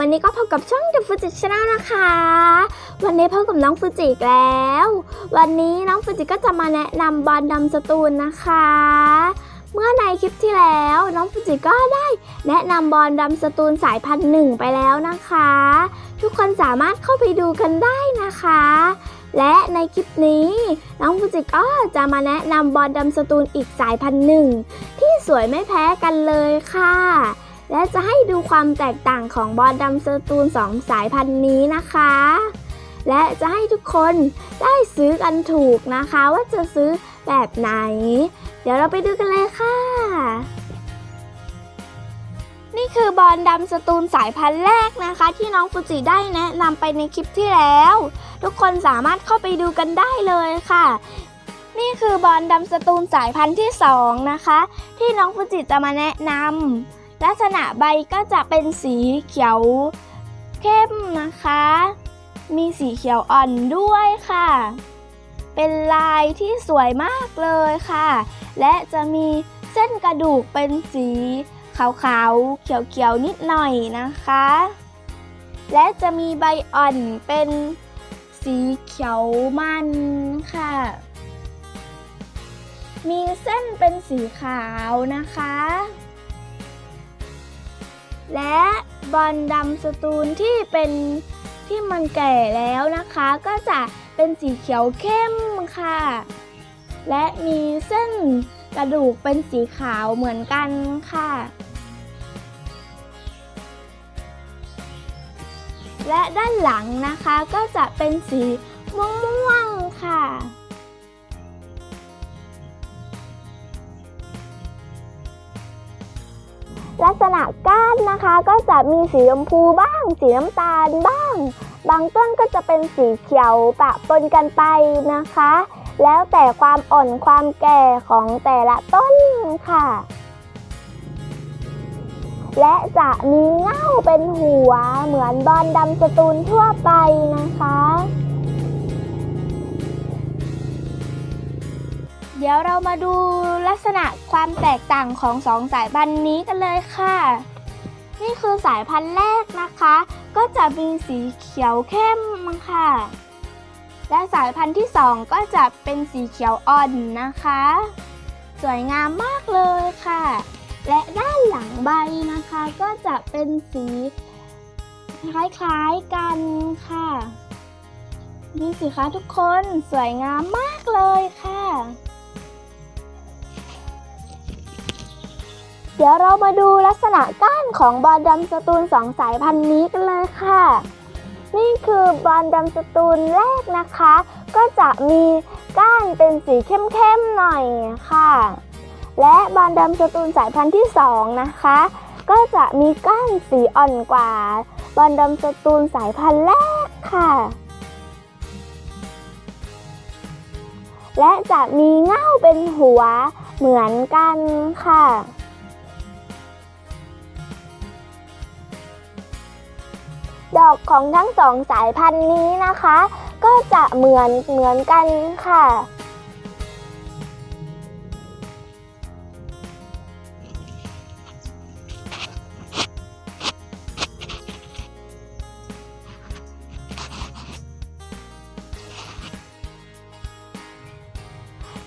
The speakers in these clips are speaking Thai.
วันนี้ก็พบกับช่อง The Fuji Channel นะคะ วันนี้พบกับน้องฟูจิอีกแล้ว วันนี้น้องฟูจิก็จะมาแนะนำบอลดำสตูลนะคะ เมื่อในคลิปที่แล้วน้องฟูจิก็ได้แนะนำบอลดำสตูลสายพันธุ์หนึ่งไปแล้วนะคะ ทุกคนสามารถเข้าไปดูกันได้นะคะ และในคลิปนี้น้องฟูจิก็จะมาแนะนำบอลดำสตูลอีกสายพันธุ์หนึ่งที่สวยไม่แพ้กันเลยค่ะ และจะให้ดูความแตกต่างของบอลดำสตูล2สายพันธุ์นี้นะคะ และจะให้ทุกคนได้ซื้อกันถูกนะคะ ว่าจะซื้อแบบไหน เดี๋ยวเราไปดูกันเลยค่ะ นี่คือบอลดำสตูลสายพันธุ์แรกนะคะ ที่น้องฟูจิได้แนะนำไปในคลิปที่แล้ว ทุกคนสามารถเข้าไปดูกันได้เลยค่ะนี่คือบอลดำสตูลสายพันธุ์ที่สองนะคะ ที่น้องฟูจิจะมาแนะนำ ลักษณะใบก็จะเป็นสีเขียวเข้มนะคะ มีสีเขียวอ่อนด้วยค่ะ เป็นลายที่สวยมากเลยค่ะ และจะมีเส้นกระดูกเป็นสีขาวๆ เขียวๆ นิดหน่อยนะคะ และจะมีใบอ่อนเป็นสีเขียวมันค่ะ มีเส้นเป็นสีขาวนะคะ และบอลดำสตูลที่เป็นที่มันแก่แล้วนะคะ ก็จะเป็นสีเขียวเข้มค่ะ และมีเส้นกระดูกเป็นสีขาวเหมือนกันค่ะ และด้านหลังนะคะก็จะเป็นสีม่วงๆ ษณะก้านนะคะ ก็จะมีสีชมพูบ้าง สีน้ำตาลบ้าง บางต้นก็จะเป็นสีเขียวปะปนกันไปนะคะ แล้วแต่ความอ่อนความแก่ของแต่ละต้นค่ะ และจะมีเง่าเป็นหัวเหมือนบอลดำสตูลทั่วไปนะคะเดี๋ยวเรามาดูลักษณะ ความแตกต่างของสองสายพันธุ์นี้กันเลยค่ะ นี่คือสายพันธุ์แรกนะคะ ก็จะมีสีเขียวเข้มค่ะ และสายพันธุ์ที่สองก็จะเป็นสีเขียวอ่อนนะคะ สวยงามมากเลยค่ะ และด้านหลังใบนะคะก็จะเป็นสีคล้ายๆกันค่ะ นี่สิคะทุกคนสวยงามมากเลยค่ะ เดี๋ยวเรามาดูลักษณะก้านของบอลดำสตูลสองสายพันธุ์นี้กันเลยค่ะ นี่คือบอลดำสตูลแรกนะคะ ก็จะมีก้านเป็นสีเข้มๆหน่อยค่ะ และบอลดำสตูลสายพันธุ์ที่สองนะคะ ก็จะมีก้านสีอ่อนกว่าบอลดำสตูลสายพันธุ์แรกค่ะ และจะมีเง่าเป็นหัวเหมือนกันค่ะ ดอกของทั้งสองสายพันธุ์นี้นะคะ ก็จะเหมือนเหมือนกันค่ะ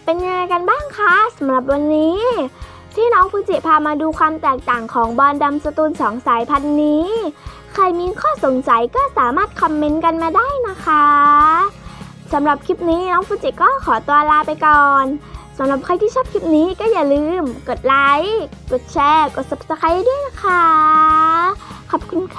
เป็นยังไงกันบ้างคะสำหรับวันนี้ ที่น้องฟูจิพามาดูความแตกต่างของบอลดำสตูลสองสายพันธุ์นี้ ใครมีข้อสงสัยก็สามารถคอมเมนต์กันมาได้นะคะสำหรับคลิปนี้น้องฟูจิก็ขอตัวลาไปก่อนสำหรับใครที่ชอบคลิปนี้ก็อย่าลืม กดไลค์ กดแชร์ กด subscribe ด้วยนะคะ ขอบคุณค่ะ